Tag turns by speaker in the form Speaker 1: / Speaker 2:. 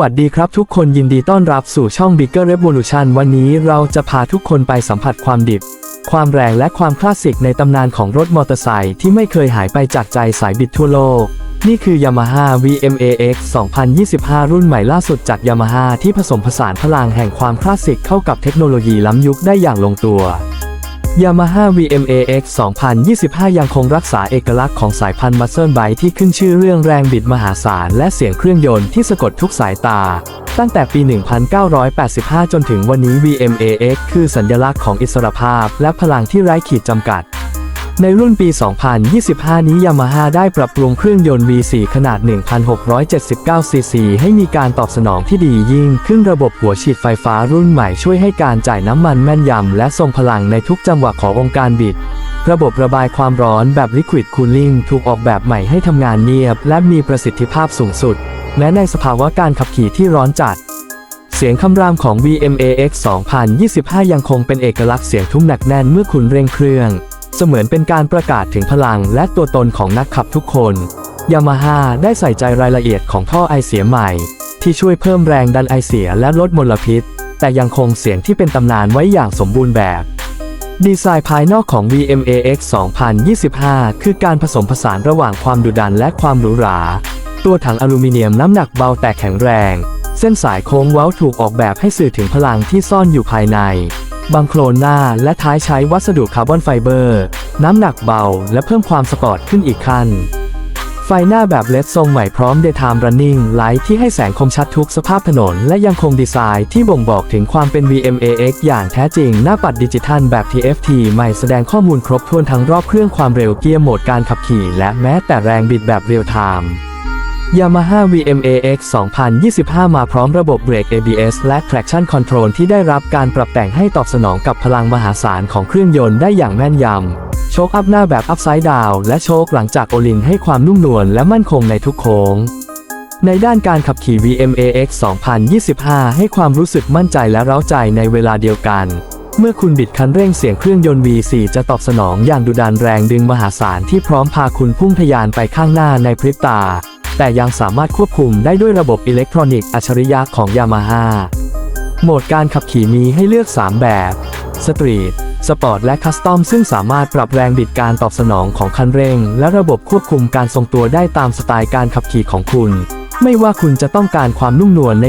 Speaker 1: วัสดีครับทุกคนยินดีต้อนรับสู่ช่อง Bigger Revolution วันนี้เราจะพาทุกคนไปสัมผัสความดิบ ความแรงและความคลาสสิกในตำนานของรถมอเตอร์ไซค์ที่ไม่เคยหายไปจากใจสายบิดทั่วโลก นี่คือ Yamaha VMAX 2025 รุ่นใหม่ล่าสุดจาก Yamaha ที่ผสมผสานพลังแห่งความคลาสสิกเข้ากับเทคโนโลยีล้ำยุคได้อย่างลงตัว Yamaha VMAX 2025 ยังคงรักษาเอกลักษณ์ของสายพันธุ์มัสเซิลไบที่ขึ้นชื่อเรื่องแรงบิดมหาศาลและเสียงเครื่องยนต์ที่สะกดทุกสายตา ตั้งแต่ปี 1985 จนถึงวันนี้ VMAX คือสัญลักษณ์ของอิสรภาพและพลังที่ไร้ขีดจำกัด ในรุ่นปี 2025 นี้ Yamaha ได้ปรับปรุงเครื่องยนต์ V4 ขนาด 1,679 ซีซีให้มีการตอบสนองที่ดียิ่งขึ้นระบบหัวฉีดไฟฟ้ารุ่นใหม่ช่วยให้การจ่ายน้ำมันแม่นยำและทรงพลังในทุกจังหวะขององค์การบิด ระบบระบายความร้อนแบบ Liquid Cooling ถูกออกแบบใหม่ให้ทำงานเงียบ และมีประสิทธิภาพสูงสุดแม้ในสภาวะการขับขี่ที่ร้อนจัดเสียงคำรามของ VMAX 2025 ยังคงเป็นเอกลักษณ์เสียงทุ้มหนักแน่นเมื่อคุณเร่งเครื่อง เสมือนเป็นการประกาศถึงพลังและตัวตนของนักขับทุกคนยามาฮ่าได้ใส่ใจรายละเอียดของท่อไอเสียใหม่ ที่ช่วยเพิ่มแรงดันไอเสียและลดมลพิษ แต่ยังคงเสียงที่เป็นตำนานไว้อย่างสมบูรณ์แบบ ดีไซน์ภายนอกของ VMAX 2025 คือการผสมผสานระหว่างความดุดันและความหรูหรา ตัวถังอลูมิเนียมน้ำหนักเบาแต่แข็งแรง เส้นสายโค้งเว้าถูกออกแบบให้สื่อถึงพลังที่ซ่อนอยู่ภายใน บังโคลนหน้าและท้ายใช้วัสดุคาร์บอนไฟเบอร์ น้ำหนักเบาและเพิ่มความสปอร์ตขึ้นอีกขั้น ไฟหน้าแบบเลดทรงใหม่พร้อม Daytime Running Light ที่ให้แสงคมชัดทุกสภาพถนน และยังคงดีไซน์ที่บ่งบอกถึงความเป็น VMAX อย่างแท้จริง หน้าปัดดิจิทัลแบบ TFT ใหม่แสดงข้อมูลครบถ้วนทั้งรอบเครื่องความเร็วเกียร์โหมดการขับขี่ และแม้แต่แรงบิดแบบเรียลไทม์ Yamaha VMAX 2025 มาพร้อมระบบเบรก ABS และ Traction Control ที่ได้รับการปรับแต่งให้ตอบสนองกับพลังมหาศาลของเครื่องยนต์ได้อย่างแม่นยำ โชคอัพหน้าแบบ Upside Down และโชคหลังจากโอลินให้ความนุ่มนวลและมั่นคงในทุกโค้ง ในด้านการขับขี่ VMAX 2025 ให้ความรู้สึกมั่นใจและเร้าใจในเวลาเดียวกัน เมื่อคุณบิดคันเร่งเสียงเครื่องยนต์ V4 จะตอบสนองอย่างดุดันแรงดึงมหาศาลที่พร้อมพาคุณพุ่งทะยานไปข้างหน้าในพริบตา แต่ยังสามารถควบคุมได้ด้วยระบบอิเล็กทรอนิกส์อัจฉริยะของ Yamaha โหมดการขับขี่มีให้เลือก 3 แบบสตรีทสปอร์ตและคัสตอมซึ่งสามารถปรับแรงบิดการตอบสนองของคันเร่ง และระบบควบคุมการทรงตัวได้ตามสไตล์การขับขี่ของคุณ ไม่ว่าคุณจะต้องการความนุ่มนวลใน